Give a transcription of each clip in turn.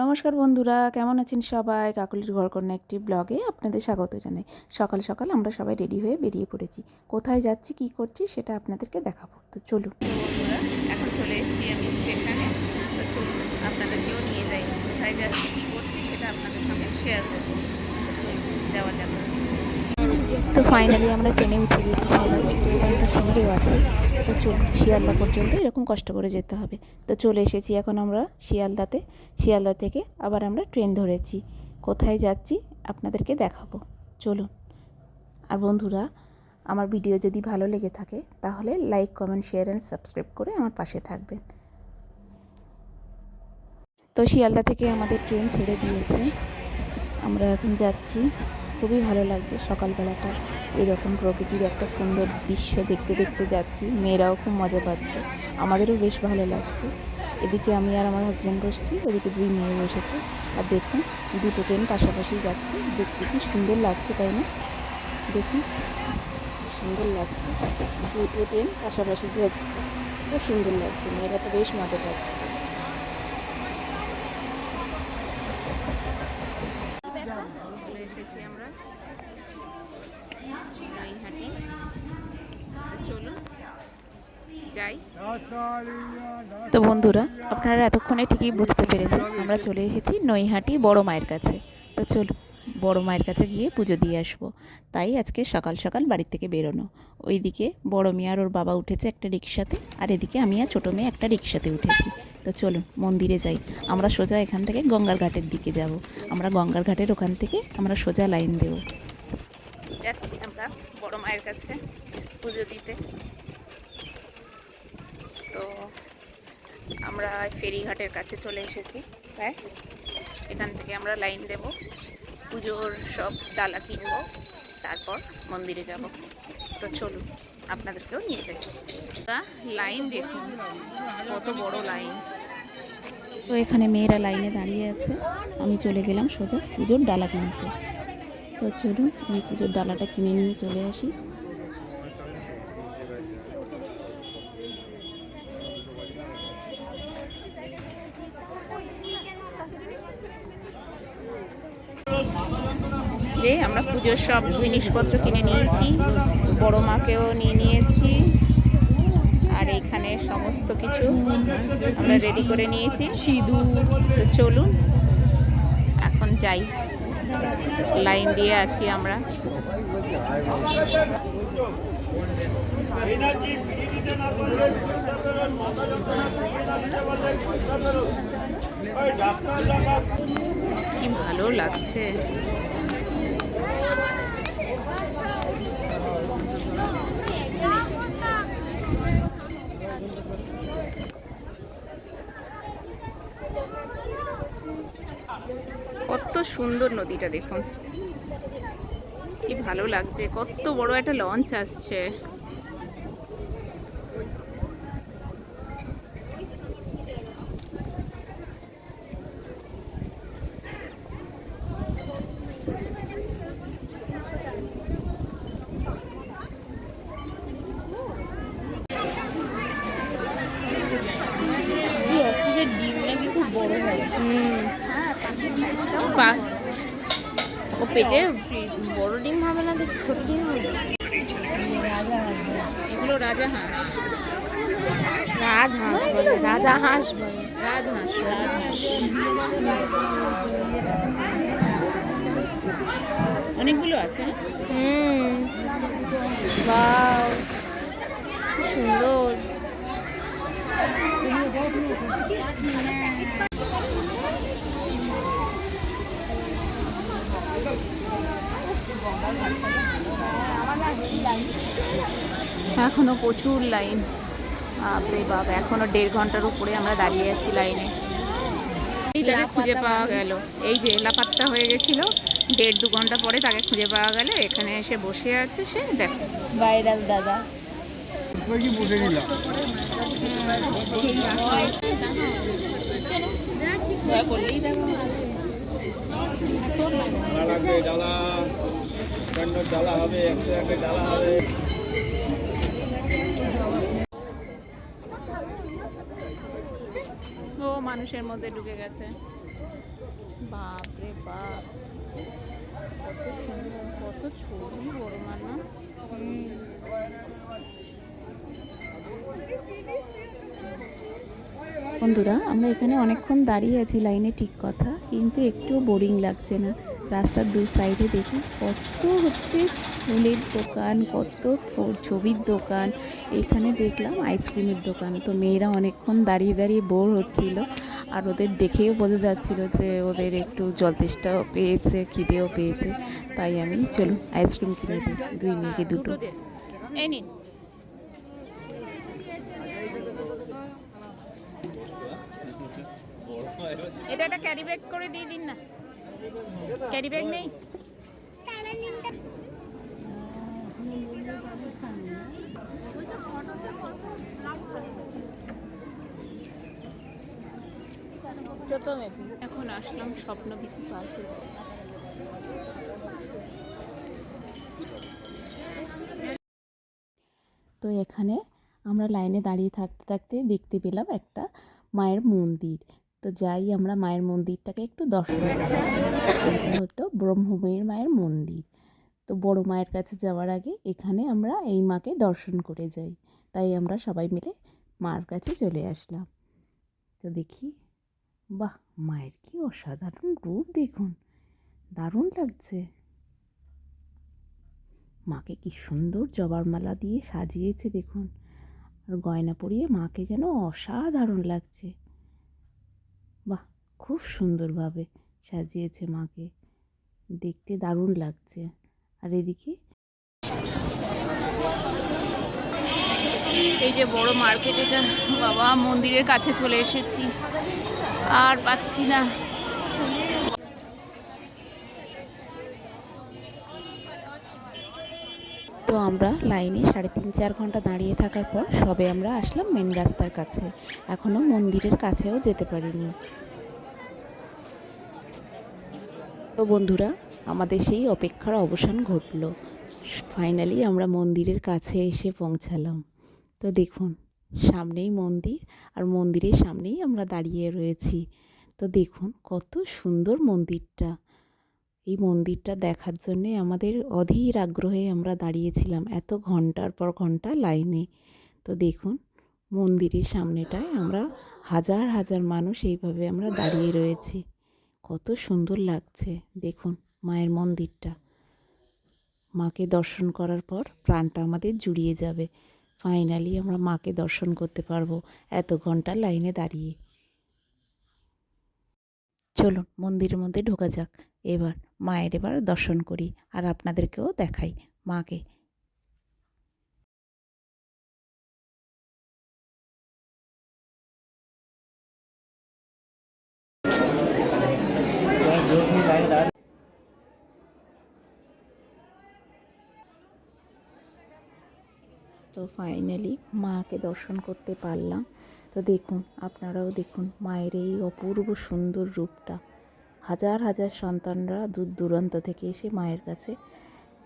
নমস্কার বন্ধুরা, কেমন আছেন সবাই? কাকুলির ঘরকন্যা একটি ব্লগে আপনাদের স্বাগত জানাই। সকাল সকাল আমরা সবাই রেডি হয়ে বেরিয়ে পড়েছি। কোথায় যাচ্ছি, কি করছি, সেটা আপনাদেরকে দেখাবো। তো চলুন। এখন চলে এসেছি আমি স্টেশনে। চলুন, আপনাদেরকেও নিয়ে যাই। কোথায় যাচ্ছি, কী করছি, সেটা আপনাদের সঙ্গে শেয়ার করব। যাওয়া যাক। তো ফাইনালি আমরা ট্রেনে উঠে গেছি। সবাই আছে। তো চলুন শিয়ালদা পর্যন্ত এরকম কষ্ট করে যেতে হবে। তো চলে এসেছি এখন আমরা শিয়ালদাতে। শিয়ালদা থেকে আবার আমরা ট্রেন ধরেছি। কোথায় যাচ্ছি আপনাদেরকে দেখাবো। চলুন। আর বন্ধুরা, আমার ভিডিও যদি ভালো লেগে থাকে, তাহলে like comment share and subscribe করে আমার পাশে থাকবেন। তো শিয়ালদা থেকে আমাদের ট্রেন ছেড়ে দিয়েছে। আমরা এখন যাচ্ছি খুবই ভালো লাগছে সকালবেলাটা। এরকম প্রকৃতির একটা সুন্দর দৃশ্য দেখতে দেখতে যাচ্ছি, মেয়েরাও খুব মজা পাচ্ছে। আমাদেরও বেশ ভালো লাগছে। এদিকে আমি আর আমার হাজব্যান্ড বসছি, ওদিকে দুই মেয়ে বসেছে। আর দেখুন, দুটো ট্রেন পাশাপাশি যাচ্ছে। দেখতে কি সুন্দর লাগছে, তাই না? দেখুন, সুন্দর লাগছে। দুটো ট্রেন পাশাপাশি যাচ্ছে। খুব সুন্দর লাগছে, মেয়েরা তো বেশ মজা পাচ্ছে চলে এসেছি আমরা নৈহাটি তো চলুন যাই। তো বন্ধুরা আপনারা এতক্ষণে ঠিকই বুঝতে পেরেছেন আমরা চলে এসেছি নৈহাটি বড় মায়ের কাছে। তো চল বড় মায়ের কাছে গিয়ে পুজো দিয়ে আসব। তাই আজকে সকাল সকাল বাড়ির থেকে বেরোনো। ওইদিকে বড় মেয়ে আর ওর বাবা উঠেছে একটা রিক্সাতে আর এদিকে আমি আর ছোটো মেয়ে একটা রিক্সাতে উঠেছি। তো চলুন মন্দিরে যাই। আমরা সোজা এখান থেকে গঙ্গার ঘাটের দিকে যাব। আমরা গঙ্গার ঘাটের ওখান থেকে আমরা সোজা লাইন দেব। যাচ্ছি আমরা বড় মায়ের কাছে পুজো দিতে তো আমরা ফেরিঘাটের কাছে চলে এসেছি। প্রায় এখান থেকে আমরা লাইন দেব। পুজোর সব ডালা কিনবো। তারপর মন্দিরে যাব। তো চলুন, আপনাদেরকেও নিয়ে যাই। লাইন দেখুন, কত বড় লাইন। তো এখানে মেয়েরা লাইনে দাঁড়িয়ে আছে। আমি চলে গেলাম সোজা পুজোর ডালা কিনতে। তো চলুন, আমি পুজোর ডালাটা কিনে নিয়ে চলে আসি। যে আমরা পুজোর সব জিনিসপত্র কিনে নিয়েছি, বড় মাকেও নিয়ে নিয়েছি, আর এখানে সমস্ত কিছু আমরা রেডি করে নিয়েছি। সিঁদুর তো চলুন, এখন যাই। লাইন দিয়ে আছি আমরা। কি ভালো লাগছে কত সুন্দর নদীটা দেখুন। কি ভালো লাগছে কত বড় একটা লঞ্চ আসছে। ও পেটে বড় ডিম হবে না ছোট ডিম হবে। এগুলো রাজা হাঁস। রাজহাঁস বলে রাজা হাঁস বলে। রাজহাঁস রাজহাঁস। অনেকগুলো আছে হুম। সুন্দর। এখনও প্রচুর লাইন। বাপরে বাপ এখনও দেড় ঘণ্টার উপরে আমরা দাঁড়িয়ে আছি লাইনে। এই খুঁজে পাওয়া গেল। এই যে লাপাত্তা হয়ে গেছিল দেড় দু ঘণ্টা পরে তাকে খুঁজে পাওয়া গেল। এখানে এসে বসে আছে সে দেখো। ভাইরাল দাদা। ডালা হবে একশো একটা ডালা হবে। মানুষের মধ্যে ঢুকে গেছে। বাপরে বাপ। কত সুন্দর কত ছবি বড় মানা হুম। বন্ধুরা, আমরা এখানে অনেকক্ষণ দাঁড়িয়ে আছি, লাইনে ঠিক কথা, কিন্তু একটুও বোরিং লাগছে না। রাস্তার দু সাইডে দেখি কত হচ্ছে ফুলের দোকান, কত ছবির দোকান। এখানে দেখলাম আইসক্রিমের দোকান। তো মেয়েরা অনেকক্ষণ দাঁড়িয়ে দাঁড়িয়ে বোর হচ্ছিল, আর ওদের দেখেও বোঝা যাচ্ছিল যে ওদের একটু জল তেষ্টাও পেয়েছে, খিদেও পেয়েছে। তাই আমি, চলুন, আইসক্রিম কিনে দিই, দুই মেয়েকে দুটো। এই নিন। এটা একটা ক্যারি ব্যাগ করে দিয়ে দিন না। ক্যারি ব্যাগ নেই? এখন আসলাম স্বপ্নবীতি পার্কে। তো এখানে আমরা লাইনে দাঁড়িয়ে থাকতে থাকতে দেখতে পেলাম একটা মায়ের মন্দির। তো যাই আমরা মায়ের মন্দিরটাকে একটু দর্শন হতো ব্রহ্মময়ীর মায়ের মন্দির। তো বড় মায়ের কাছে যাওয়ার আগে এখানে আমরা এই মাকে দর্শন করে যাই। তাই আমরা সবাই মিলে মার কাছে চলে আসলাম। তো দেখি, বাহ, মায়ের কি অসাধারণ রূপ দেখুন। দারুণ লাগছে। মাকে কি সুন্দর জবার মালা দিয়ে সাজিয়েছে দেখুন। আর গয়না পরিয়ে মাকে যেন অসাধারণ লাগছে। বাহ, খুব সুন্দরভাবে সাজিয়েছে মাকে। দেখতে দারুণ লাগছে। আর এদিকে? এই যে বড় মার্কেট, এটা বাবা মন্দিরের কাছে চলে এসেছি। আর পাচ্ছি না। তো আমরা লাইনে সাড়ে তিন চার ঘণ্টা দাঁড়িয়ে থাকার পর সবে আমরা আসলাম মেন রাস্তার কাছে। এখনও মন্দিরের কাছেও যেতে পারিনি। তো বন্ধুরা, আমাদের সেই অপেক্ষার অবসান ঘটল। ফাইনালি আমরা মন্দিরের কাছে এসে পৌঁছালাম। তো দেখুন, সামনেই মন্দির আর মন্দিরের সামনেই আমরা দাঁড়িয়ে রয়েছি। তো দেখুন কত সুন্দর মন্দিরটা। এই মন্দিরটা দেখার জন্যে আমাদের অধীর আগ্রহে আমরা দাঁড়িয়েছিলাম এত ঘণ্টার পর ঘণ্টা লাইনে। তো দেখুন, মন্দিরের সামনেটায় আমরা হাজার হাজার মানুষ এইভাবে আমরা দাঁড়িয়ে রয়েছি। কত সুন্দর লাগছে। দেখুন, মায়ের মন্দিরটা। মাকে দর্শন করার পর প্রাণটা আমাদের জুড়িয়ে যাবে। ফাইনালি আমরা মাকে দর্শন করতে পারব এত ঘণ্টা লাইনে দাঁড়িয়ে। চলুন, মন্দিরের মধ্যে ঢোকা যাক। এবার মায়ের এবার দর্শন করি আর আপনাদেরকেও দেখাই মাকে। তো ফাইনালি মাকে দর্শন করতে পারলাম। তো দেখুন, আপনারাও দেখুন মায়ের এই অপূর্ব সুন্দর রূপটা। হাজার হাজার সন্তানরা দূর দূরান্ত থেকে এসে মায়ের কাছে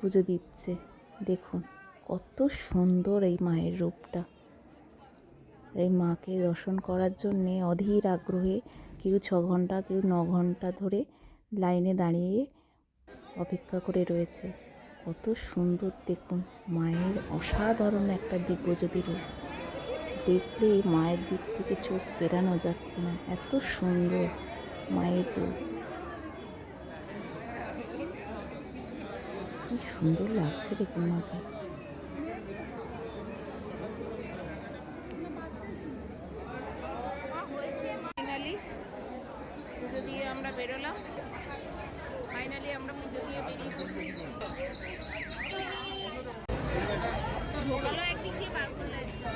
পুজো দিচ্ছে। দেখুন, কত সুন্দর এই মায়ের রূপটা। এই মাকে দর্শন করার জন্যে অধীর আগ্রহে কেউ ছ ঘণ্টা কেউ ন ঘণ্টা ধরে লাইনে দাঁড়িয়ে অপেক্ষা করে রয়েছে। কত সুন্দর দেখুন, মায়ের অসাধারণ একটা দিব্যজ্যোতি রূপ। দেখলে মায়ের দিক থেকে চোখ ফেরানো যাচ্ছে না। এত সুন্দর মায়ের রূপ। কি সুন্দর লাগছে দেখুন মাকে ফাইনালি পুজো দিয়ে আমরা বেরোলাম ফাইনালি আমরা পুজো বেরিয়ে দিয়ে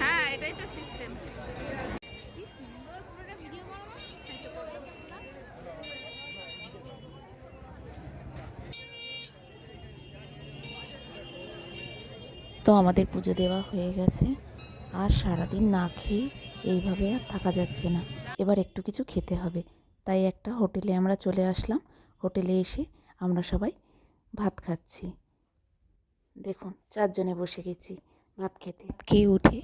হ্যাঁ এটাই তো সিস্টেম কি সুন্দর পুরোটা ভিডিও করো না তো আমাদের পুজো দেওয়া হয়ে গেছে। আর সারাদিন না খেয়ে এইভাবে আর থাকা যাচ্ছে না। এবার একটু কিছু খেতে হবে। তাই একটা হোটেলে আমরা চলে আসলাম। হোটেলে এসে আমরা সবাই ভাত খাচ্ছি। দেখুন, চারজনে বসে গেছি ভাত খেতে। খেয়ে উঠে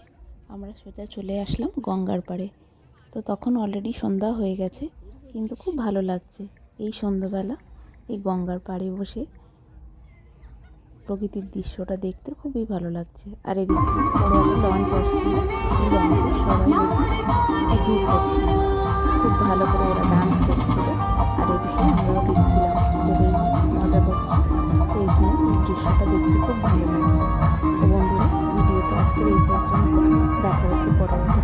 আমরা সোজা চলে আসলাম গঙ্গার পাড়ে। তো তখন অলরেডি সন্ধ্যা হয়ে গেছে, কিন্তু খুব ভালো লাগছে। এই সন্ধ্যাবেলা এই গঙ্গার পাড়ে বসে প্রকৃতির দৃশ্যটা দেখতে খুবই ভালো লাগছে। আর এদিক বড় একটা লঞ্চ আসছিল এই লঞ্চে সবাই পিকনিক করছিল খুব ভালো করে ওরা ডান্স করছিল। আর এদিকে আমরাও দেখছিলাম মজা করছি। তো এইখানে এই দৃশ্যটা দেখতে খুব ভালো লাগছে। তো বন্ধুরা, ভিডিওটা আজকের এই পর্যন্ত। দেখা হচ্ছে পরবর্তী